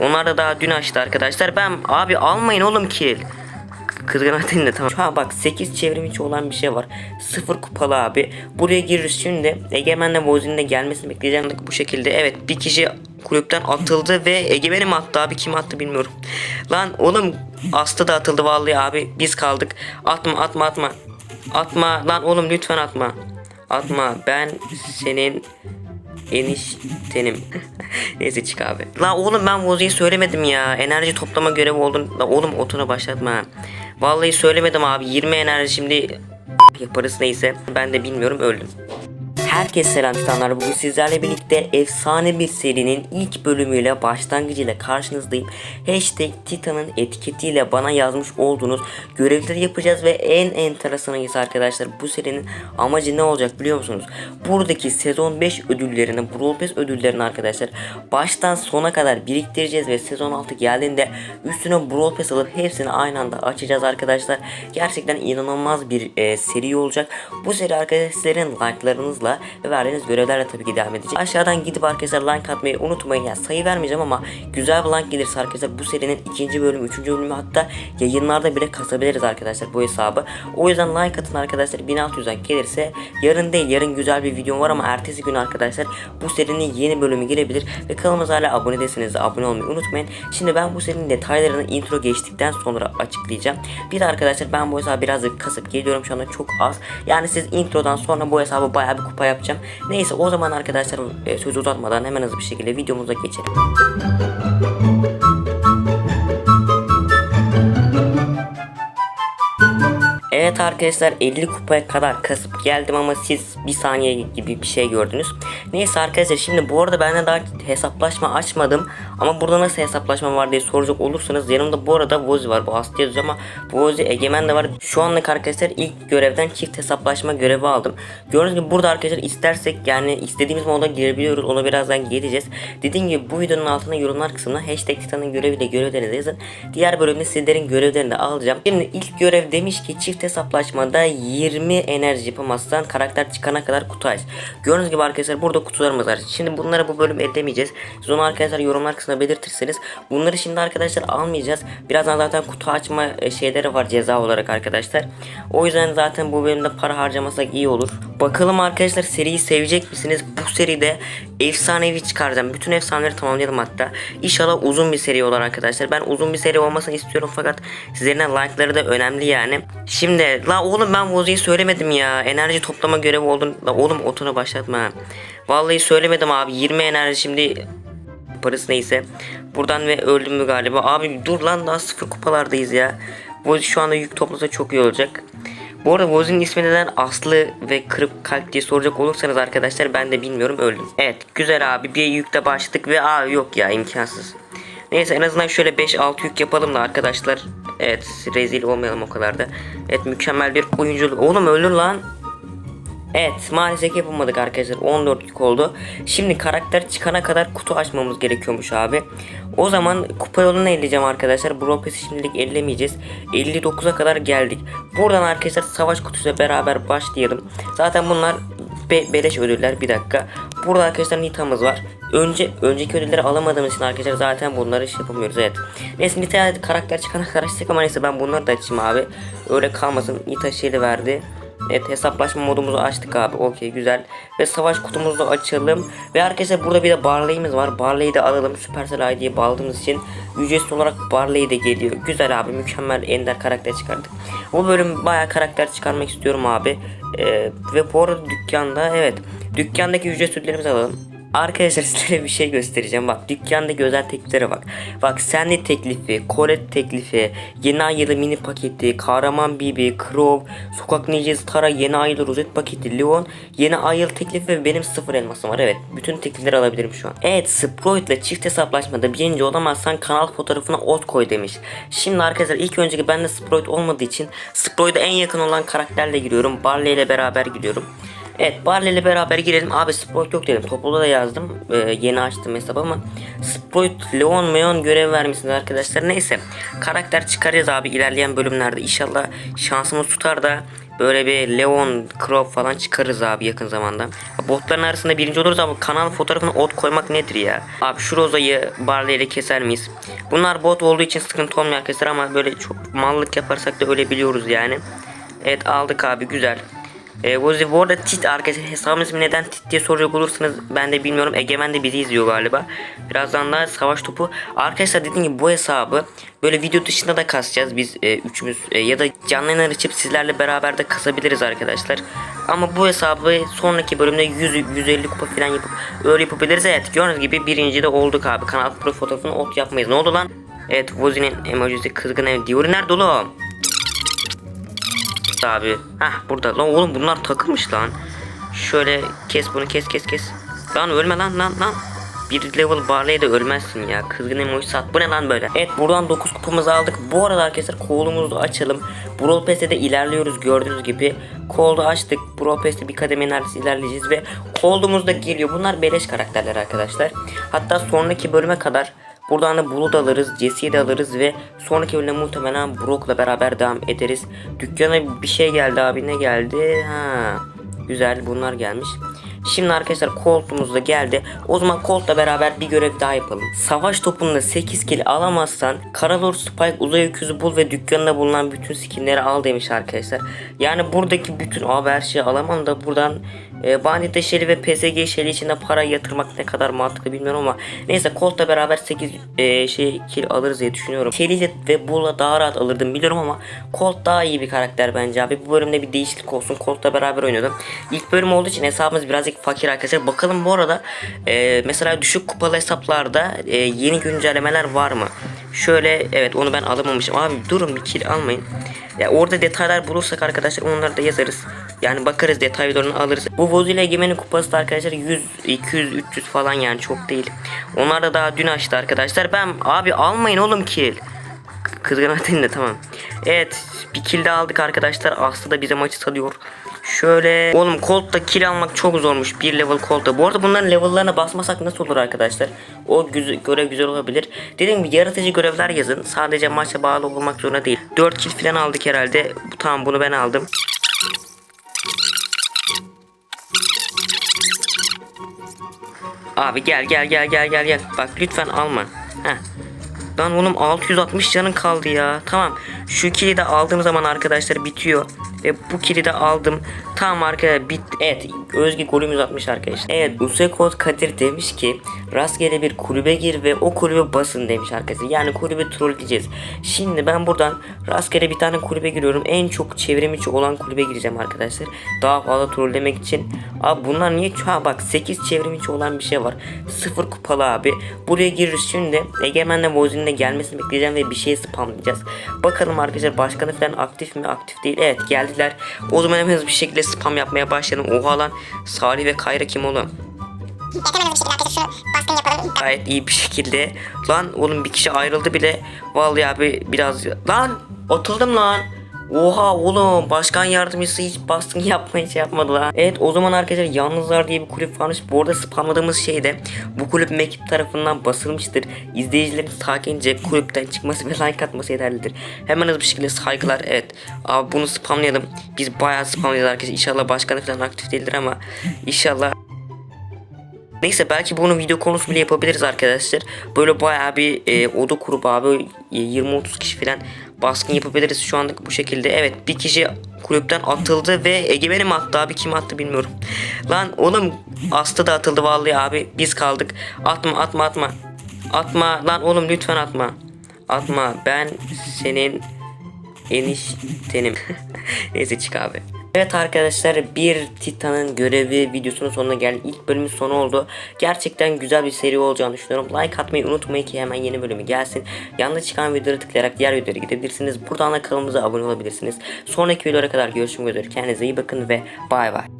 Onlar da daha dün açtı arkadaşlar. Ben abi almayın oğlum kill. Kızgın da tamam. An bak 8 çevrim içi olan bir şey var. 0 kupalı abi. Buraya gireriz şimdi. Egemen'le Bozi'nin de gelmesini bekleyeceğim. Bu şekilde evet bir kişi kulüpten atıldı ve Egemen'i mi attı abi kim attı bilmiyorum. Lan oğlum Aslı da atıldı vallahi abi biz kaldık. Atma atma atma. Atma lan oğlum lütfen atma. Atma ben senin eniştenim. Neyse çık abi. La oğlum ben Vozi'yi söylemedim ya. Enerji toplama görevi oldun. La oğlum otuna başlatma. Vallahi söylemedim abi. 20 enerji şimdi yaparız neyse. Ben de bilmiyorum öldüm. Herkese selam titanlar. Bugün sizlerle birlikte efsane bir serinin ilk bölümüyle başlangıcıyla karşınızdayım. Hashtag Titan'ın etiketiyle bana yazmış olduğunuz görevleri yapacağız ve en enteresanı ise arkadaşlar bu serinin amacı ne olacak biliyor musunuz? Buradaki sezon 5 ödüllerini, Brawl Pass ödüllerini arkadaşlar baştan sona kadar biriktireceğiz ve sezon 6 geldiğinde üstüne Brawl Pass alıp hepsini aynı anda açacağız arkadaşlar. Gerçekten inanılmaz bir e, seri olacak. Bu seri arkadaşlar sizlerin like'larınızla ve verdiğiniz görevlerle tabii ki devam edecek. Aşağıdan gidip arkadaşlar like atmayı unutmayın. Yani sayı vermeyeceğim ama güzel bir like gelirse arkadaşlar bu serinin ikinci bölümü, üçüncü bölümü hatta yayınlarda bile kasabiliriz arkadaşlar bu hesabı. O yüzden like atın arkadaşlar 1600'den gelirse yarın değil yarın güzel bir videom var ama ertesi gün arkadaşlar bu serinin yeni bölümü girebilir ve kanalımıza hala abone değilseniz de abone olmayı unutmayın. Şimdi ben bu serinin detaylarını intro geçtikten sonra açıklayacağım. Bir de arkadaşlar ben bu hesabı birazcık kasıp geliyorum şu anda çok az. Yani siz introdan sonra bu hesabı bayağı bir kupa yapacağım. Neyse o zaman arkadaşlar e, sözü uzatmadan hemen hızlı bir şekilde videomuza geçelim. Evet arkadaşlar 50 kupaya kadar kasıp geldim ama siz bir saniye gibi bir şey gördünüz. Neyse arkadaşlar şimdi bu arada ben de daha hesaplaşma açmadım. Ama burada nasıl hesaplaşma var diye soracak olursanız yanımda bu arada Vozi var. Bu Aslı yazıyor ama Vozi Egemen de var. Şu anlık arkadaşlar ilk görevden çift hesaplaşma görevi aldım. Gördüğünüz gibi burada arkadaşlar istersek yani istediğimiz moda girebiliyoruz. Onu birazdan geleceğiz. Dediğim gibi bu videonun altına yorumlar kısmına hashtag Titan'ın göreviyle görevlerinizi yazın. Diğer bölümde sizlerin görevlerini de alacağım. Şimdi ilk görev demiş ki çift hesaplaşmada 20 enerji yapamazsan karakter çıkana kadar kutu aç. Gördüğünüz gibi arkadaşlar burada kutularımız var. Şimdi bunları bu bölüm edemeyeceğiz. Siz onu arkadaşlar yorumlar kısmına belirtirseniz bunları şimdi arkadaşlar almayacağız. Birazdan zaten kutu açma e, şeyleri var ceza olarak arkadaşlar. O yüzden zaten bu bölümde para harcamasak iyi olur. Bakalım arkadaşlar seriyi sevecek misiniz? Bu seride efsanevi çıkaracağım. Bütün efsaneleri tamamlayalım hatta. İnşallah uzun bir seri olur arkadaşlar. Ben uzun bir seri olmasını istiyorum fakat sizlerin like'ları da önemli yani. Şimdi la oğlum ben Vozi'yi söylemedim ya. Enerji toplama görevi oldun. La oğlum otuna başlatma. Vallahi söylemedim abi. 20 enerji şimdi parası neyse. Buradan ve öldüm mü galiba. Abi dur lan daha sıfır kupalardayız ya. Vozi şu anda yük toplasa çok iyi olacak. Bu arada Vozi'nin ismi neden Aslı ve Kırık Kalp diye soracak olursanız arkadaşlar ben de bilmiyorum öldüm. Evet güzel abi bir yükte başladık ve aa yok ya imkansız. Neyse en azından şöyle 5-6 yük yapalım da arkadaşlar. Evet rezil olmayalım o kadar da. Evet mükemmel bir oyunculuk. Oğlum öldür lan. Evet maalesef yapamadık arkadaşlar 14 yük oldu. Şimdi karakter çıkana kadar kutu açmamız gerekiyormuş abi. O zaman kupa yolunu elleyeceğim arkadaşlar. Pass'i şimdilik ellemeyeceğiz. 59'a kadar geldik. Buradan arkadaşlar savaş kutusuyla beraber başlayalım. Zaten bunlar be beleş ödüller bir dakika. Burada arkadaşlar Nita'mız var. Önce önceki ödülleri alamadığımız için arkadaşlar zaten bunları şey yapamıyoruz evet. Neyse Nita'ya karakter çıkana kadar açtık ama neyse ben bunları da açayım abi. Öyle kalmasın. Nita şeyi verdi. Evet hesaplaşma modumuzu açtık abi. Okey güzel. Ve savaş kutumuzu açalım. Ve arkadaşlar burada bir de Barley'imiz var. Barley'i de alalım. Supercell ID'ye bağladığımız için ücretsiz olarak Barley de geliyor. Güzel abi mükemmel ender karakter çıkardık. Bu bölüm baya karakter çıkarmak istiyorum abi. Ee, ve bu arada dükkanda evet. Dükkandaki ücret ödüllerimizi alalım. Arkadaşlar sizlere bir şey göstereceğim. Bak dükkandaki özel tekliflere bak. Bak Sandy teklifi, Colette teklifi, yeni ay yılı mini paketi, Kahraman Bibi, Crow, Sokak Ninjası Tara, yeni ay yılı rozet paketi, Leon, yeni ay yılı teklifi ve benim sıfır elmasım var. Evet bütün teklifleri alabilirim şu an. Evet Sprite ile çift hesaplaşmada birinci olamazsan kanal fotoğrafına ot koy demiş. Şimdi arkadaşlar ilk önceki bende Sprite olmadığı için Sprite'e en yakın olan karakterle giriyorum. Barley ile beraber gidiyorum. Evet Barley ile beraber girelim. Abi Sprite yok dedim. Topluluğa da yazdım. Ee, yeni açtım hesabı ama Sprite Leon Meon görev vermişsiniz arkadaşlar. Neyse karakter çıkaracağız abi ilerleyen bölümlerde. İnşallah şansımız tutar da Böyle bir Leon, Crow falan çıkarız abi yakın zamanda. Botların arasında birinci oluruz ama kanal fotoğrafına ot koymak nedir ya? Abi şu rozayı Barley ile keser miyiz? Bunlar bot olduğu için sıkıntı olmuyor arkadaşlar ama böyle çok mallık yaparsak da ölebiliyoruz yani. Evet aldık abi güzel. E, Vozi bu arada Tit arkadaşlar hesabın ismi neden Tit diye soracak olursanız ben de bilmiyorum. Egemen de bizi izliyor galiba. Birazdan da savaş topu. Arkadaşlar dediğim gibi bu hesabı böyle video dışında da kasacağız biz e, üçümüz e, ya da canlı yayınlar açıp sizlerle beraber de kasabiliriz arkadaşlar. Ama bu hesabı sonraki bölümde 100 150 kupa falan yapıp öyle yapabiliriz. Evet gördüğünüz gibi birinci de olduk abi. Kanal pro fotoğrafını ot yapmayız. Ne oldu lan? Evet Vozi'nin emojisi kızgın ev. Diyor nerede oğlum? Abi. Hah burada. Lan oğlum bunlar takılmış lan. Şöyle kes bunu kes kes kes. Lan ölme lan lan lan. Bir level barley de ölmezsin ya. Kızgın emoji sat. Bu ne lan böyle? Evet buradan 9 kupamızı aldık. Bu arada arkadaşlar kolumuzu açalım. Brawl Pass'te de ilerliyoruz gördüğünüz gibi. Koldu açtık. Brawl Pass'te bir kademe neredeyse ilerleyeceğiz ve koldumuz da geliyor. Bunlar beleş karakterler arkadaşlar. Hatta sonraki bölüme kadar Buradan da Blood alırız, Jesse'yi de alırız ve sonraki bölümde muhtemelen Brock'la beraber devam ederiz. Dükkana bir şey geldi abi ne geldi? Ha, güzel bunlar gelmiş. Şimdi arkadaşlar Colt'umuz da geldi. O zaman Colt'la beraber bir görev daha yapalım. Savaş topunda 8 kill alamazsan Karalor Spike uzay öküzü bul ve dükkanında bulunan bütün skinleri al demiş arkadaşlar. Yani buradaki bütün abi her şeyi alamam da buradan e, Bandit şeli ve PSG şeli içinde para yatırmak ne kadar mantıklı bilmiyorum ama neyse Colt'la beraber 8 e, şey kill alırız diye düşünüyorum. Şeli ve Bull'la daha rahat alırdım biliyorum ama Colt daha iyi bir karakter bence abi. Bu bölümde bir değişiklik olsun. Colt'la beraber oynadım. İlk bölüm olduğu için hesabımız birazcık fakir arkadaşlar. Bakalım bu arada e, mesela düşük kupalı hesaplarda e, yeni güncellemeler var mı? Şöyle evet onu ben alamamışım. Abi durun bir kill almayın. Ya orada detaylar bulursak arkadaşlar onları da yazarız. Yani bakarız detay videolarını alırız. Bu Vozi ile Egemen'in kupası da arkadaşlar 100, 200, 300 falan yani çok değil. Onlar da daha dün açtı arkadaşlar. Ben abi almayın oğlum kill. Kızgın atın da tamam. Evet bir kill de aldık arkadaşlar. Aslı da bize maçı salıyor. Şöyle oğlum Colt'ta kill almak çok zormuş. Bir level Colt'ta. Bu arada bunların level'larına basmasak nasıl olur arkadaşlar? O güzel, görev güzel olabilir. Dediğim gibi yaratıcı görevler yazın. Sadece maça bağlı olmak zorunda değil. 4 kill falan aldık herhalde. Tamam bunu ben aldım. Abi gel gel gel gel gel gel. Bak lütfen alma. Heh. Lan oğlum 660 canın kaldı ya. Tamam. Şu kili de aldığım zaman arkadaşlar bitiyor. Ve bu kili de aldım. Tamam arkadaşlar bit. Evet Özge golümüz atmış arkadaşlar. Evet Usekot Kadir demiş ki rastgele bir kulübe gir ve o kulübe basın demiş arkadaşlar. Yani kulübe trolleyeceğiz. Şimdi ben buradan rastgele bir tane kulübe giriyorum. En çok çevrim içi olan kulübe gireceğim arkadaşlar. Daha fazla trollemek için. Abi bunlar niye? Ha bak 8 çevrim içi olan bir şey var. 0 kupalı abi. Buraya gireriz şimdi. Egemen'le Vozin'in de gelmesini bekleyeceğim ve bir şey spamlayacağız. Bakalım arkadaşlar başkanı falan aktif mi? Aktif değil. Evet geldiler. O zaman hemen bir şekilde spam yapmaya başladım. Oha lan. Salih ve Kayra kim oğlum? Yapalım. Gayet iyi bir şekilde. Lan oğlum bir kişi ayrıldı bile. Vallahi abi biraz... Lan atıldım lan. Oha oğlum başkan yardımcısı hiç baskın yapmayı şey yapmadı lan. Evet o zaman arkadaşlar Yalnızlar diye bir kulüp varmış. Bu arada spamladığımız şey de bu kulüp mekip tarafından basılmıştır. İzleyicilerin sakince kulüpten çıkması ve like atması yeterlidir. Hemen hızlı bir şekilde saygılar. Evet abi bunu spamlayalım. Biz bayağı spamlayacağız arkadaşlar. İnşallah başkanı falan aktif değildir ama inşallah Neyse belki bunu video konusu bile yapabiliriz arkadaşlar. Böyle bayağı bir e, oda kurup abi e, 20-30 kişi falan baskın yapabiliriz şu anlık bu şekilde. Evet bir kişi kulüpten atıldı ve Egemen'i attı abi kim attı bilmiyorum. Lan oğlum Aslı da atıldı vallahi abi biz kaldık. Atma atma atma. Atma lan oğlum lütfen atma. Atma ben senin eniştenim. Neyse çık abi. Evet arkadaşlar bir Titan'ın görevi videosunun sonuna geldik. İlk bölümün sonu oldu. Gerçekten güzel bir seri olacağını düşünüyorum. Like atmayı unutmayın ki hemen yeni bölümü gelsin. Yanında çıkan videoları tıklayarak diğer videolara gidebilirsiniz. Buradan da kanalımıza abone olabilirsiniz. Sonraki videolara kadar görüşmek üzere. Kendinize iyi bakın ve bay bay.